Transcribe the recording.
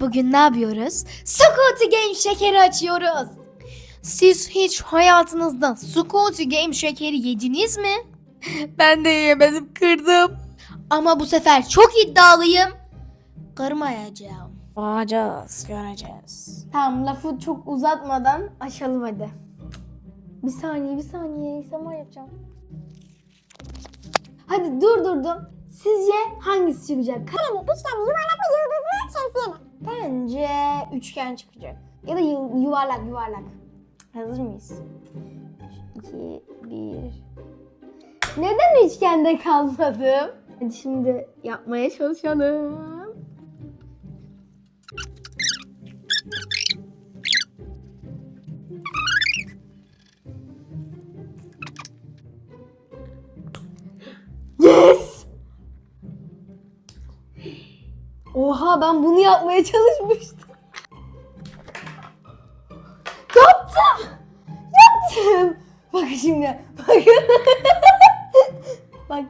Bugün ne yapıyoruz? Scooty Game şekeri açıyoruz. Siz hiç hayatınızda Scooty Game şekeri yediniz mi? Ben de yemedim kırdım. Ama bu sefer çok iddialıyım. Kırmayacağım. Bakacağız, göreceğiz. Tamam lafı çok uzatmadan açalım hadi. Bir saniye bir saniye İslam'a yapacağım. Hadi durdurdum. Sizce hangisi çıkacak? Kare mi, üçgen yuvarlak mı, yıldız mı, şemsiye? Bence üçgen çıkacak. Ya da yu- yuvarlak yuvarlak. Hazır mıyız? 2, 1. Neden üçgende kalmadım? Hadi şimdi yapmaya çalışalım. Oha ben bunu yapmaya çalışmıştım. Yaptım. Yaptım. Bak şimdi. Bakın. Bak